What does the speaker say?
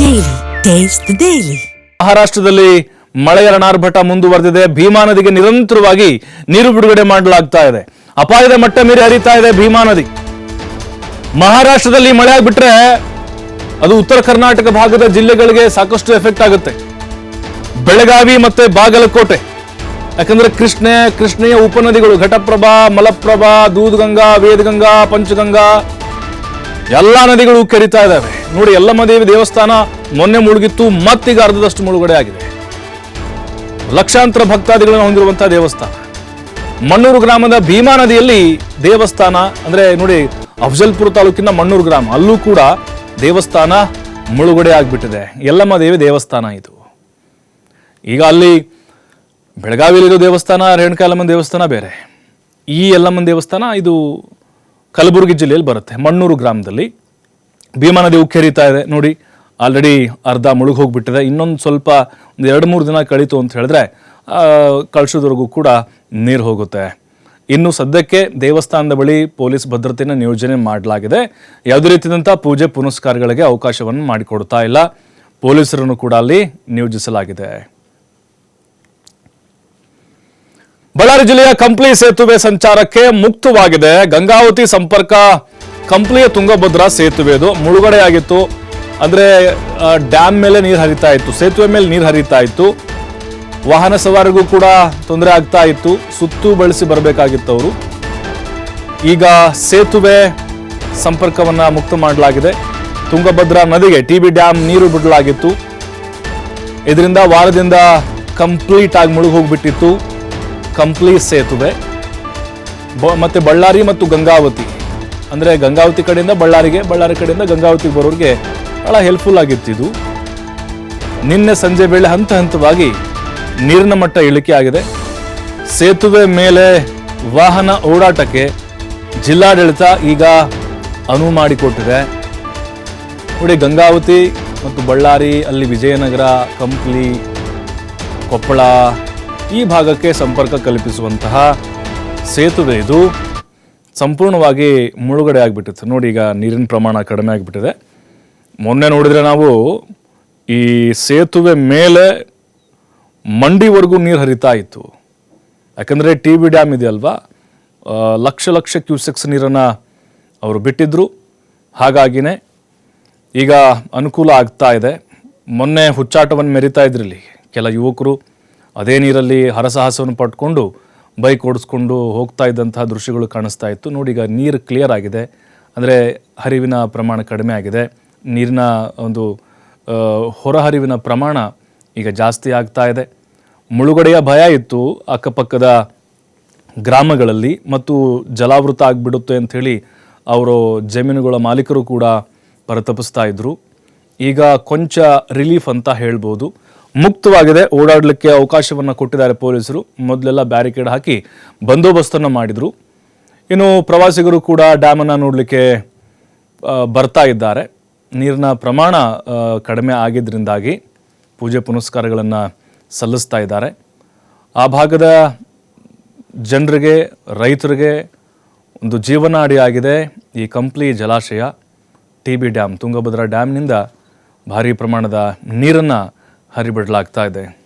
Daily. Taste daily. ಮಹಾರಾಷ್ಟ್ರದಲ್ಲಿ ಮಳೆಯ ರಣಾರ್ಭಟ ಮುಂದುವರೆದಿದೆ ಭೀಮಾ ನದಿಗೆ ನಿರಂತರವಾಗಿ ನೀರು ಬಿಡುಗಡೆ ಮಾಡಲಾಗ್ತಾ ಇದೆ ಅಪಾಯದ ಮಟ್ಟ ಮೀರಿ ಹರಿತಾ ಇದೆ ಭೀಮಾ ನದಿ ಮಹಾರಾಷ್ಟ್ರದಲ್ಲಿ ಮಳೆ ಆಗ್ಬಿಟ್ರೆ ಅದು ಉತ್ತರ ಕರ್ನಾಟಕ ಭಾಗದ ಜಿಲ್ಲೆಗಳಿಗೆ ಸಾಕಷ್ಟು ಎಫೆಕ್ಟ್ ಆಗುತ್ತೆ ಬೆಳಗಾವಿ ಮತ್ತೆ ಬಾಗಲಕೋಟೆ ಯಾಕಂದ್ರೆ ಕೃಷ್ಣೆ, ಕೃಷ್ಣೆಯ ಉಪನದಿಗಳು ಘಟಪ್ರಭಾ, ಮಲಪ್ರಭಾ, ದೂದ್ಗಂಗಾ, ವೇದಗಂಗಾ, ಪಂಚಗಂಗಾ ಎಲ್ಲ ನದಿಗಳು ಕೆರಿತಾ ಇದ್ದಾವೆ. ನೋಡಿ ಯಲ್ಲಮ್ಮ ದೇವಿ ದೇವಸ್ಥಾನ ಮೊನ್ನೆ ಮುಳುಗಿತ್ತು, ಮತ್ತೀಗ ಅರ್ಧದಷ್ಟು ಮುಳುಗಡೆ ಆಗಿದೆ. ಲಕ್ಷಾಂತರ ಭಕ್ತಾದಿಗಳನ್ನು ಹೊಂದಿರುವಂತಹ ದೇವಸ್ಥಾನ. ಮಣ್ಣೂರು ಗ್ರಾಮದ ಭೀಮಾ ನದಿಯಲ್ಲಿ ದೇವಸ್ಥಾನ, ಅಂದ್ರೆ ನೋಡಿ, ಅಫಜಲ್ಪುರ ತಾಲೂಕಿನ ಮಣ್ಣೂರು ಗ್ರಾಮ, ಅಲ್ಲೂ ಕೂಡ ದೇವಸ್ಥಾನ ಮುಳುಗಡೆ ಆಗಿಬಿಟ್ಟಿದೆ. ಯಲ್ಲಮ್ಮ ದೇವಿ ದೇವಸ್ಥಾನ ಇದು. ಈಗ ಅಲ್ಲಿ ಬೆಳಗಾವಿಯಲ್ಲಿರೋ ದೇವಸ್ಥಾನ ರೇಣುಕಾಲಮ್ಮನ ದೇವಸ್ಥಾನ ಬೇರೆ. ಈ ಯಲ್ಲಮ್ಮನ ದೇವಸ್ಥಾನ ಇದು ಕಲಬುರಗಿ ಜಿಲ್ಲೆಯಲ್ಲಿ ಬರುತ್ತೆ. ಮಣ್ಣೂರು ಗ್ರಾಮದಲ್ಲಿ. ಭೀಮಾ ನದಿ ಉಕ್ಕೇರಿತಾ ಇದೆ. ನೋಡಿ ಆಲ್ರೆಡಿ ಅರ್ಧ ಮುಳುಗಿ ಹೋಗಿಬಿಟ್ಟಿದೆ. ಇನ್ನೊಂದು ಸ್ವಲ್ಪ ಒಂದು ಎರಡು ಮೂರು ದಿನ ಕಳೀತು ಅಂತ ಹೇಳಿದ್ರೆ ಕಳಿಸೋದ್ರಿಗೂ ಕೂಡ ನೀರು ಹೋಗುತ್ತೆ. ಇನ್ನು ಸದ್ಯಕ್ಕೆ ದೇವಸ್ಥಾನದ ಬಳಿ ಪೊಲೀಸ್ ಭದ್ರತೆಯನ್ನು ನಿಯೋಜನೆ ಮಾಡಲಾಗಿದೆ. ಯಾವುದೇ ರೀತಿಯಾದಂಥ ಪೂಜೆ ಪುನಸ್ಕಾರಗಳಿಗೆ ಅವಕಾಶವನ್ನು ಮಾಡಿಕೊಡ್ತಾ ಇಲ್ಲ. ಪೊಲೀಸರನ್ನು ಕೂಡ ಅಲ್ಲಿ ನಿಯೋಜಿಸಲಾಗಿದೆ. ಬಳ್ಳಾರಿ ಜಿಲ್ಲೆಯ ಕಂಪ್ಲಿ ಸೇತುವೆ ಸಂಚಾರಕ್ಕೆ ಮುಕ್ತವಾಗಿದೆ. ಗಂಗಾವತಿ ಸಂಪರ್ಕ ಕಂಪ್ಲಿಯ ತುಂಗಭದ್ರಾ ಸೇತುವೆ ಇದು ಮುಳುಗಡೆಯಾಗಿತ್ತು. ಅಂದ್ರೆ ಡ್ಯಾಮ್ ಮೇಲೆ ನೀರು ಹರಿತಾ ಇತ್ತು. ಸೇತುವೆ ಮೇಲೆ ನೀರು ಹರಿತಾ ಇತ್ತು. ವಾಹನ ಸವಾರಿಗೂ ಕೂಡ ತೊಂದರೆ ಆಗ್ತಾ ಇತ್ತು. ಸುತ್ತು ಬಳಸಿ ಬರಬೇಕಾಗಿತ್ತು ಅವರು ಈಗ ಸೇತುವೆ ಸಂಪರ್ಕವನ್ನ ಮುಕ್ತ ಮಾಡಲಾಗಿದೆ. ತುಂಗಭದ್ರಾ ನದಿಗೆ, ಟಿ ಬಿ ಡ್ಯಾಮ್ ನೀರು ಬಿಡಲಾಗಿತ್ತು. ಇದರಿಂದ ವಾರದಿಂದ ಕಂಪ್ಲೀಟ್ ಆಗಿ ಮುಳುಗಿ ಹೋಗ್ಬಿಟ್ಟಿತ್ತು. ಕಂಪ್ಲಿ ಸೇತುವೆ. ಬ- ಮತ್ತು ಬಳ್ಳಾರಿ ಮತ್ತು ಗಂಗಾವತಿ. ಅಂದರೆ ಗಂಗಾವತಿ ಕಡೆಯಿಂದ ಬಳ್ಳಾರಿಗೆ, ಬಳ್ಳಾರಿ ಕಡೆಯಿಂದ ಗಂಗಾವತಿಗೆ ಬರೋರಿಗೆ ಭಾಳ ಹೆಲ್ಪ್ಫುಲ್ ಆಗಿತ್ತು ಇದು ನಿನ್ನೆ ಸಂಜೆ ವೇಳೆ ಹಂತ ಹಂತವಾಗಿ ನೀರಿನ ಮಟ್ಟ ಇಳಿಕೆ ಆಗಿದೆ. ಸೇತುವೆ ಮೇಲೆ ವಾಹನ ಓಡಾಟಕ್ಕೆ ಜಿಲ್ಲಾಡಳಿತ ಈಗ ಅನುವು ಮಾಡಿಕೊಟ್ಟಿದೆ. ನೋಡಿ, ಗಂಗಾವತಿ ಮತ್ತು ಬಳ್ಳಾರಿ, ಅಲ್ಲಿ ವಿಜಯನಗರ, ಕಂಪ್ಲಿ, ಕೊಪ್ಪಳ ಈ ಭಾಗಕ್ಕೆ ಸಂಪರ್ಕ ಕಲ್ಪಿಸುವಂತಹ ಸೇತುವೆ ಇದು ಸಂಪೂರ್ಣವಾಗಿ ಮುಳುಗಡೆ ಆಗಿಬಿಟ್ಟಿತ್ತು. ನೋಡಿ ಈಗ ನೀರಿನ ಪ್ರಮಾಣ ಕಡಿಮೆ ಆಗಿಬಿಟ್ಟಿದೆ. ಮೊನ್ನೆ ನೋಡಿದರೆ ನಾವು ಈ ಸೇತುವೆ ಮೇಲೆ ಮಂಡಿವರೆಗೂ ನೀರು ಹರಿತಾ ಇತ್ತು. ಯಾಕಂದರೆ ಟಿ ಬಿ ಡ್ಯಾಮ್ ಇದೆಯಲ್ವಾ? ಲಕ್ಷ ಲಕ್ಷ ಕ್ಯೂಸೆಕ್ಸ್ ನೀರನ್ನು ಅವರು ಬಿಟ್ಟಿದ್ದರು ಹಾಗಾಗಿನೇ ಈಗ ಅನುಕೂಲ ಆಗ್ತಾ ಇದೆ. ಮೊನ್ನೆ ಹುಚ್ಚಾಟವನ್ನು ಮೆರಿತಾ ಇದ್ರಲ್ಲಿ ಕೆಲ ಯುವಕರು. ಅದೇ ನೀರಲ್ಲಿ ಹರಸಾಹಸವನ್ನು ಪಟ್ಕೊಂಡು ಬೈಕ್ ಓಡಿಸ್ಕೊಂಡು ಹೋಗ್ತಾ ಇದ್ದಂತಹ ದೃಶ್ಯಗಳು ಕಾಣಿಸ್ತಾ ಇತ್ತು. ನೋಡಿ, ಈಗ ನೀರು ಕ್ಲಿಯರ್ ಆಗಿದೆ. ಅಂದರೆ ಹರಿವಿನ ಪ್ರಮಾಣ ಕಡಿಮೆ ಆಗಿದೆ. ನೀರಿನ ಒಂದು ಹೊರಹರಿವಿನ ಪ್ರಮಾಣ ಈಗ ಜಾಸ್ತಿ ಆಗ್ತಾ ಇದೆ. ಮುಳುಗಡೆಯ ಭಯ ಇತ್ತು ಅಕ್ಕಪಕ್ಕದ ಗ್ರಾಮಗಳಲ್ಲಿ ಮತ್ತು ಜಲಾವೃತ ಆಗಿಬಿಡುತ್ತೆ ಅಂಥೇಳಿ ಅವರು ಜಮೀನುಗಳ ಮಾಲೀಕರು ಕೂಡ ಪರಿತಪಿಸ್ತಾ ಇದ್ದರು ಈಗ ಕೊಂಚ ರಿಲೀಫ್ ಅಂತ ಹೇಳ್ಬೋದು. ಮುಕ್ತವಾಗಿದೆ ಓಡಾಡಲಿಕ್ಕೆ ಅವಕಾಶವನ್ನು ಕೊಟ್ಟಿದ್ದಾರೆ ಪೊಲೀಸರು. ಮೊದಲೆಲ್ಲ ಬ್ಯಾರಿಕೇಡ್ ಹಾಕಿ ಬಂದೋಬಸ್ತನ್ನು ಮಾಡಿದರು. ಇನ್ನು ಪ್ರವಾಸಿಗರು ಕೂಡ ಡ್ಯಾಮನ್ನು ನೋಡಲಿಕ್ಕೆ ಬರ್ತಾ ಇದ್ದಾರೆ. ನೀರಿನ ಪ್ರಮಾಣ ಕಡಿಮೆ ಆಗಿದ್ದರಿಂದಾಗಿ ಪೂಜೆ ಪುನಸ್ಕಾರಗಳನ್ನು ಸಲ್ಲಿಸ್ತಾ ಇದ್ದಾರೆ. ಆ ಭಾಗದ ಜನರಿಗೆ, ರೈತರಿಗೆ ಒಂದು ಜೀವನಾಡಿ ಆಗಿದೆ. ಈ ಕಂಪ್ಲಿ ಜಲಾಶಯ, ಟಿ ಬಿ ಡ್ಯಾಮ್, ತುಂಗಭದ್ರಾ ಡ್ಯಾಮ್ನಿಂದ ಭಾರಿ ಪ್ರಮಾಣದ ನೀರನ್ನು ಹರಿಬಿಡಲಾಗ್ತಾ ಇದೆ.